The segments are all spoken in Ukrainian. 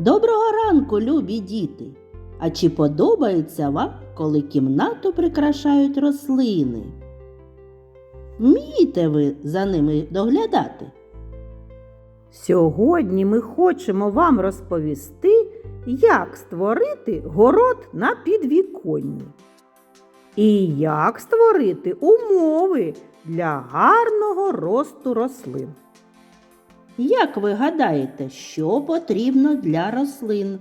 Доброго ранку, любі діти! А чи подобається вам, коли кімнату прикрашають рослини? Вмієте ви за ними доглядати? Сьогодні ми хочемо вам розповісти, як створити город на підвіконні. І як створити умови для гарного росту рослин. Як ви гадаєте, що потрібно для рослин?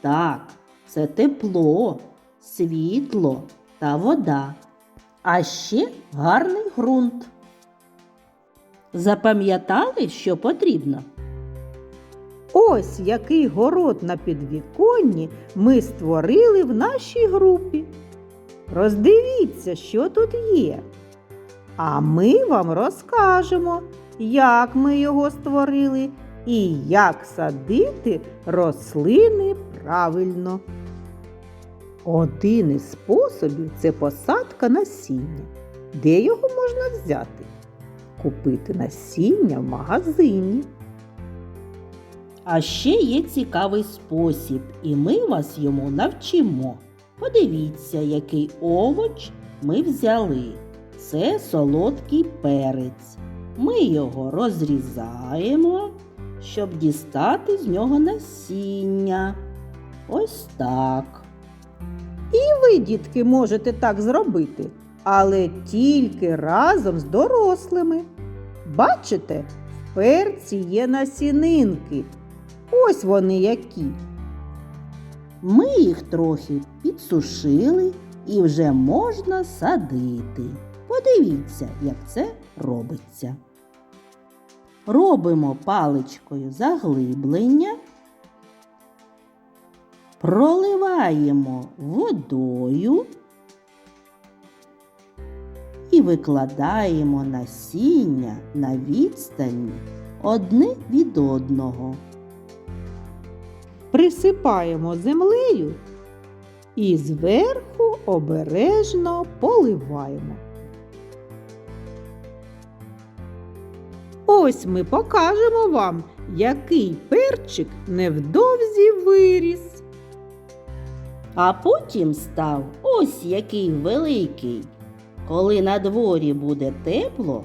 Так, це тепло, світло та вода, а ще гарний ґрунт. Запам'ятали, що потрібно? Ось який город на підвіконні ми створили в нашій групі. Роздивіться, що тут є. А ми вам розкажемо, як ми його створили і як садити рослини правильно. Один із способів це посадка насіння. Де його можна взяти? Купити насіння в магазині. А ще є цікавий спосіб, і ми вас йому навчимо. Подивіться, який овоч ми взяли. Це солодкий перець. Ми його розрізаємо, щоб дістати з нього насіння. Ось так. І ви, дітки, можете так зробити, але тільки разом з дорослими. Бачите, в перці є насінинки. Ось вони які. Ми їх трохи підсушили і вже можна садити. Подивіться, як це робиться. Робимо паличкою заглиблення, проливаємо водою і викладаємо насіння на відстані одне від одного. Присипаємо землею і зверху обережно поливаємо. Ось ми покажемо вам, який перчик невдовзі виріс. А потім став ось який великий. Коли на дворі буде тепло,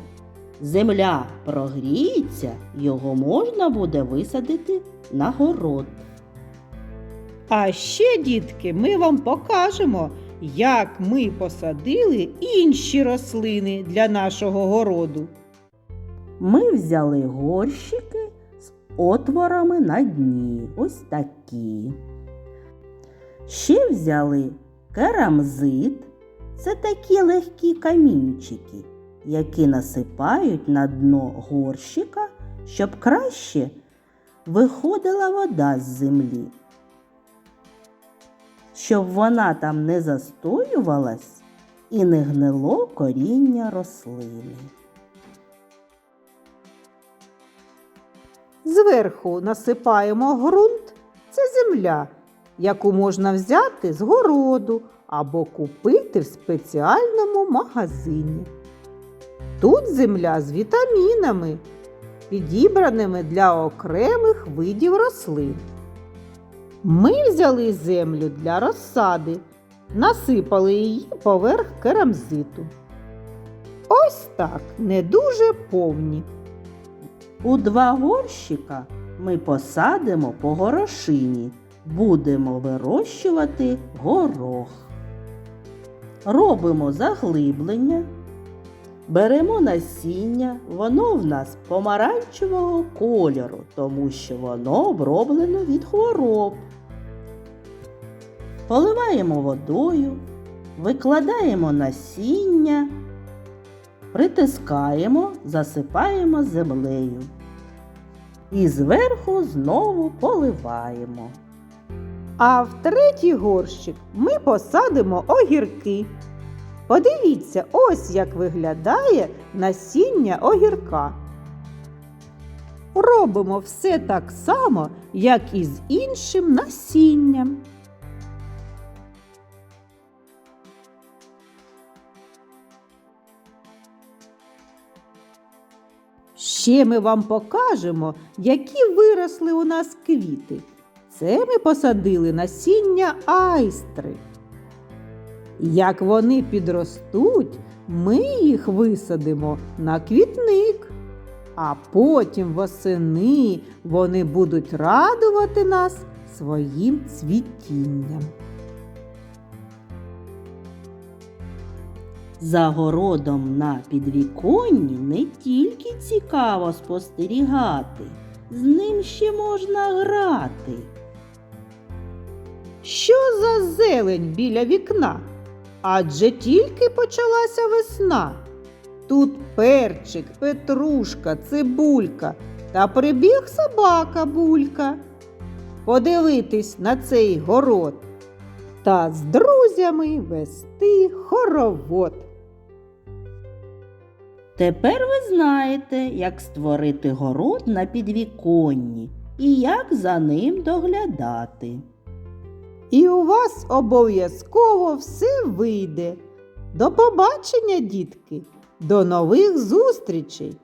земля прогріється, його можна буде висадити на город. А ще, дітки, ми вам покажемо, як ми посадили інші рослини для нашого городу. Ми взяли горщики з отворами на дні, ось такі. Ще взяли керамзит, це такі легкі камінчики, які насипають на дно горщика, щоб краще виходила вода з землі. Щоб вона там не застоювалась і не гнило коріння рослини. Зверху насипаємо ґрунт це земля, яку можна взяти з городу або купити в спеціальному магазині. Тут земля з вітамінами, підібраними для окремих видів рослин. Ми взяли землю для розсади, насипали її поверх керамзиту. Ось так, не дуже повні. У два горщика ми посадимо по горошині, будемо вирощувати горох. Робимо заглиблення, беремо насіння, воно в нас помаранчевого кольору, тому що воно оброблено від хвороб. Поливаємо водою, викладаємо насіння, притискаємо, засипаємо землею. І зверху знову поливаємо. А в третій горщик ми посадимо огірки. Подивіться, ось як виглядає насіння огірка. Робимо все так само, як і з іншим насінням. Ще ми вам покажемо, які виросли у нас квіти. Це ми посадили насіння айстри. Як вони підростуть, ми їх висадимо на квітник, а потім восени вони будуть радувати нас своїм цвітінням. За городом на підвіконні не тільки цікаво спостерігати, з ним ще можна грати. Що за зелень біля вікна? Адже тільки почалася весна. Тут перчик, петрушка, цибулька та прибіг собака булька. Подивитись на цей город та з друзями вести хоровод. Тепер ви знаєте, як створити город на підвіконні і як за ним доглядати. І у вас обов'язково все вийде. До побачення, дітки! До нових зустрічей!